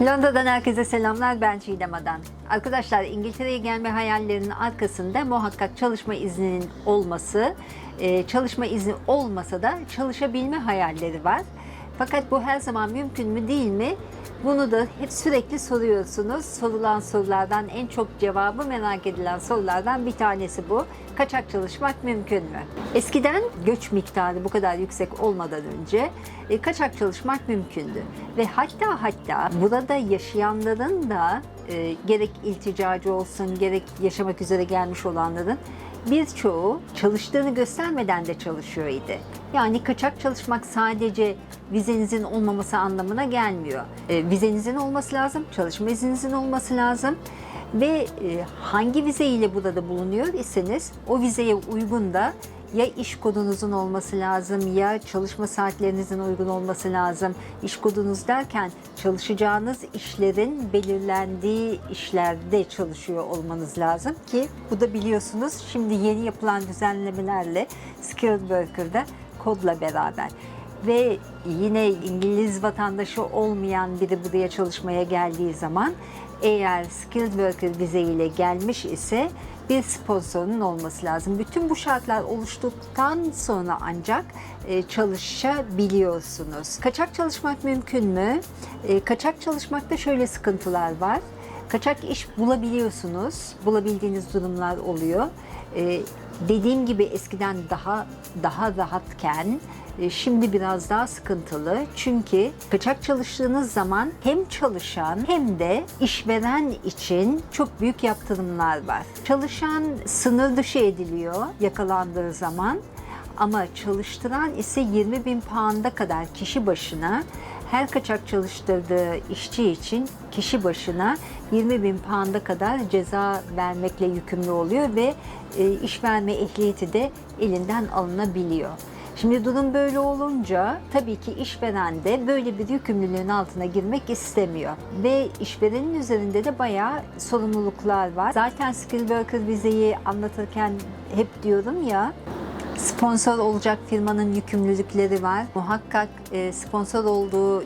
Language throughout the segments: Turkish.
Londra'dan herkese selamlar. Ben Çiğdem Adan. Arkadaşlar İngiltere'ye gelme hayallerinin arkasında muhakkak çalışma izninin olması, e, çalışma izni olmasa da çalışabilme hayalleri var. Fakat bu her zaman mümkün mü değil mi? Bunu da hep sürekli soruyorsunuz. Sorulan sorulardan en çok cevabı merak edilen sorulardan bir tanesi bu. Kaçak çalışmak mümkün mü? Eskiden göç miktarı bu kadar yüksek olmadan önce e, kaçak çalışmak mümkündü. Ve hatta hatta burada yaşayanların da e, gerek ilticacı olsun gerek yaşamak üzere gelmiş olanların birçoğu çalıştığını göstermeden de çalışıyor idi. Yani kaçak çalışmak sadece vizenizin olmaması anlamına gelmiyor. E, vizenizin olması lazım, çalışma izninizin olması lazım ve e, hangi vize ile burada bulunuyor iseniz o vizeye uygun da ya iş kodunuzun olması lazım ya çalışma saatlerinizin uygun olması lazım. İş kodunuz derken çalışacağınız işlerin belirlendiği işlerde çalışıyor olmanız lazım ki bu da biliyorsunuz şimdi yeni yapılan düzenlemelerle Skilled Worker'da kodla beraber ve yine İngiliz vatandaşı olmayan biri buraya çalışmaya geldiği zaman eğer skilled worker vize ile gelmiş ise bir sponsorunun olması lazım. Bütün bu şartlar oluştuktan sonra ancak e, çalışabiliyorsunuz. Kaçak çalışmak mümkün mü? E, kaçak çalışmakta şöyle sıkıntılar var. Kaçak iş bulabiliyorsunuz. Bulabildiğiniz durumlar oluyor. E, dediğim gibi eskiden daha daha rahatken şimdi biraz daha sıkıntılı. Çünkü kaçak çalıştığınız zaman hem çalışan hem de işveren için çok büyük yaptırımlar var. Çalışan sınır dışı ediliyor yakalandığı zaman ama çalıştıran ise 20 bin pound'a kadar kişi başına her kaçak çalıştırdığı işçi için kişi başına 20 bin pound'a kadar ceza vermekle yükümlü oluyor ve e, iş verme ehliyeti de elinden alınabiliyor. Şimdi durum böyle olunca tabii ki işveren de böyle bir yükümlülüğün altına girmek istemiyor. Ve işverenin üzerinde de bayağı sorumluluklar var. Zaten Skill Worker vizeyi anlatırken hep diyorum ya Sponsor olacak firmanın yükümlülükleri var. Muhakkak e, sponsor olduğu e,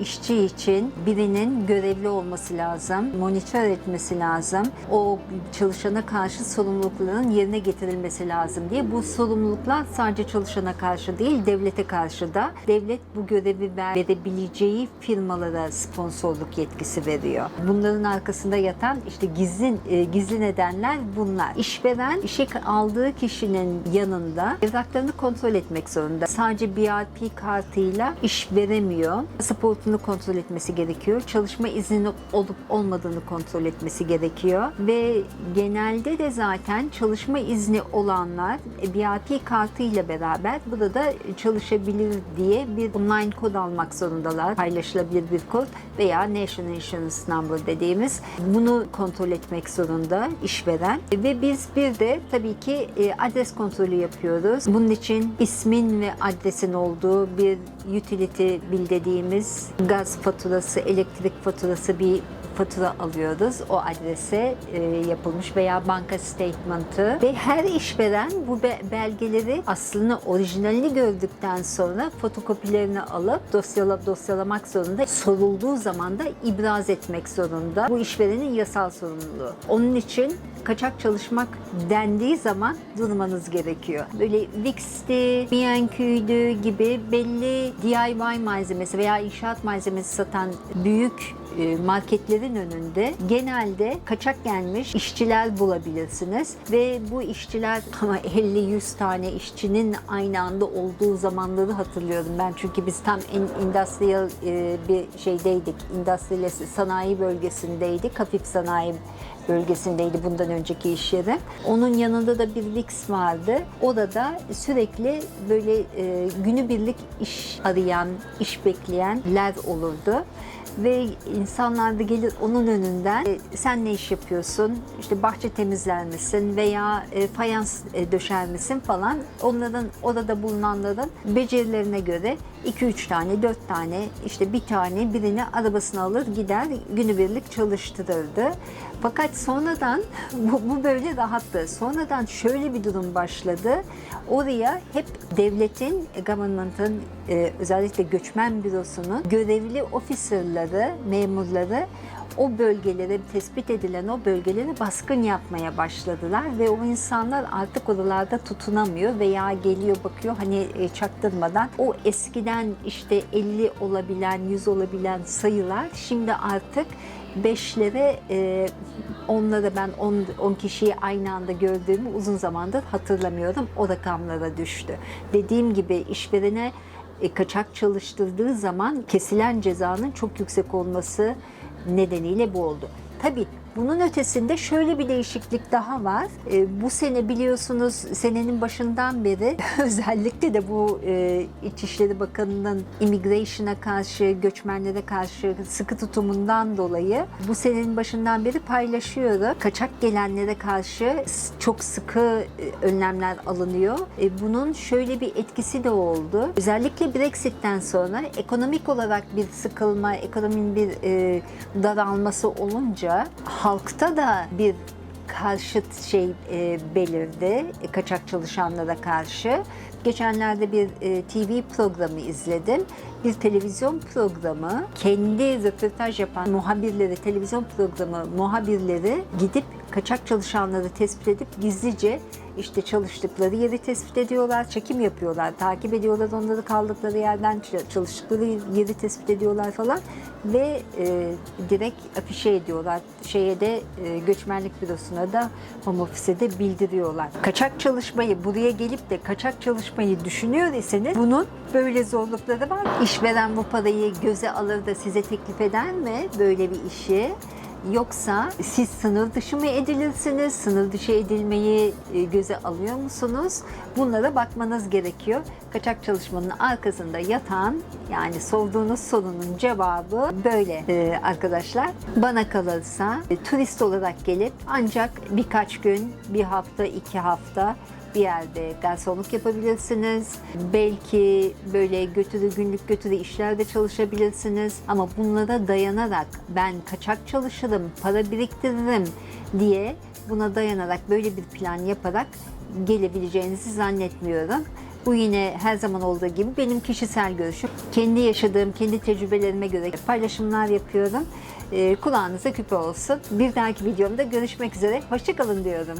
işçi için birinin görevli olması lazım, monitör etmesi lazım. O çalışana karşı sorumlulukların yerine getirilmesi lazım diye. Bu sorumluluklar sadece çalışana karşı değil, devlete karşı da. Devlet bu görevi ver- verebileceği firmalara sponsorluk yetkisi veriyor. Bunların arkasında yatan işte gizli e, gizli nedenler bunlar. İşveren işe aldığı kişinin yanında evraklarını kontrol etmek zorunda. Sadece BRP kartıyla iş veremiyor. Pasaportunu kontrol etmesi gerekiyor. Çalışma izni olup olmadığını kontrol etmesi gerekiyor. Ve genelde de zaten çalışma izni olanlar e, BRP kartıyla beraber burada çalışabilir diye bir online kod almak zorundalar. Paylaşılabilir bir kod veya National Insurance Number dediğimiz bunu kontrol etmek zorunda işveren. Ve biz bir de tabii ki e, adres kontrolü yapıyoruz. Bunun için ismin ve adresin olduğu bir utility bill dediğimiz gaz faturası, elektrik faturası bir fatura alıyoruz. O adrese e, yapılmış veya banka statement'ı ve her işveren bu be- belgeleri aslında orijinalini gördükten sonra fotokopilerini alıp dosyala dosyalamak zorunda. Sorulduğu zaman da ibraz etmek zorunda. Bu işverenin yasal sorumluluğu. Onun için kaçak çalışmak dendiği zaman durmanız gerekiyor. Böyle Wix'ti, B&Q'ydu gibi belli DIY malzemesi veya inşaat malzemesi satan büyük marketlerin önünde genelde kaçak gelmiş işçiler bulabilirsiniz ve bu işçiler ama 50-100 tane işçinin aynı anda olduğu zamanları hatırlıyorum ben çünkü biz tam in, industrial e, bir şeydeydik, industrial sanayi bölgesindeydik, hafif sanayi bölgesindeydi bundan önceki iş yeri. Onun yanında da bir Wix vardı. Orada sürekli böyle e, günübirlik iş arayan, iş bekleyenler olurdu ve insanlar da gelir onun önünden e, sen ne iş yapıyorsun? İşte bahçe temizler misin veya e, fayans e, döşer misin falan. Onların orada bulunanların becerilerine göre 2-3 tane, 4 tane, işte bir tane birini arabasına alır gider günübirlik çalıştırırdı. Fakat sonradan bu, bu böyle rahattı. Sonradan şöyle bir durum başladı. Oraya hep devletin, government'ın e, özellikle göçmen bürosunun görevli officerları, memurları o bölgelere tespit edilen o bölgelere baskın yapmaya başladılar ve o insanlar artık oralarda tutunamıyor veya geliyor bakıyor hani e, çaktırmadan o eskiden işte 50 olabilen 100 olabilen sayılar şimdi artık beşlere e, onlara ben 10 kişiyi aynı anda gördüğümü uzun zamandır hatırlamıyorum o rakamlara düştü. Dediğim gibi işverene e, kaçak çalıştırdığı zaman kesilen cezanın çok yüksek olması nedeniyle bu oldu. Tabii bunun ötesinde şöyle bir değişiklik daha var. E, bu sene biliyorsunuz senenin başından beri özellikle de bu e, İçişleri Bakanı'nın immigration'a karşı, göçmenlere karşı sıkı tutumundan dolayı bu senenin başından beri paylaşıyorum. Kaçak gelenlere karşı çok sıkı e, önlemler alınıyor. E, bunun şöyle bir etkisi de oldu. Özellikle Brexit'ten sonra ekonomik olarak bir sıkılma, ekonominin bir e, daralması olunca halkta da bir karşıt şey e, belirdi e, kaçak çalışanlara karşı. Geçenlerde bir e, TV programı izledim. Bir televizyon programı kendi röportaj yapan muhabirleri, televizyon programı muhabirleri gidip kaçak çalışanları tespit edip gizlice işte çalıştıkları yeri tespit ediyorlar, çekim yapıyorlar, takip ediyorlar onları kaldıkları yerden çalıştıkları yeri tespit ediyorlar falan ve e, direkt afişe ediyorlar. Şeye de e, göçmenlik bürosuna da home office'e de bildiriyorlar. Kaçak çalışmayı buraya gelip de kaçak çalışmayı düşünüyor iseniz bunun böyle zorlukları var. İşveren bu parayı göze alır da size teklif eder mi böyle bir işi? Yoksa siz sınır dışı mı edilirsiniz? Sınır dışı edilmeyi e, göze alıyor musunuz? Bunlara bakmanız gerekiyor. Kaçak çalışmanın arkasında yatan yani sorduğunuz sorunun cevabı böyle e, arkadaşlar. Bana kalırsa e, turist olarak gelip ancak birkaç gün, bir hafta, iki hafta bir yerde garsonluk yapabilirsiniz. Belki böyle götürü günlük götürü işlerde çalışabilirsiniz. Ama bunlara dayanarak ben kaçak çalışırım, para biriktiririm diye buna dayanarak böyle bir plan yaparak gelebileceğinizi zannetmiyorum. Bu yine her zaman olduğu gibi benim kişisel görüşüm. Kendi yaşadığım, kendi tecrübelerime göre paylaşımlar yapıyorum. Ee, kulağınıza küpe olsun. Bir dahaki videomda görüşmek üzere. Hoşçakalın diyorum.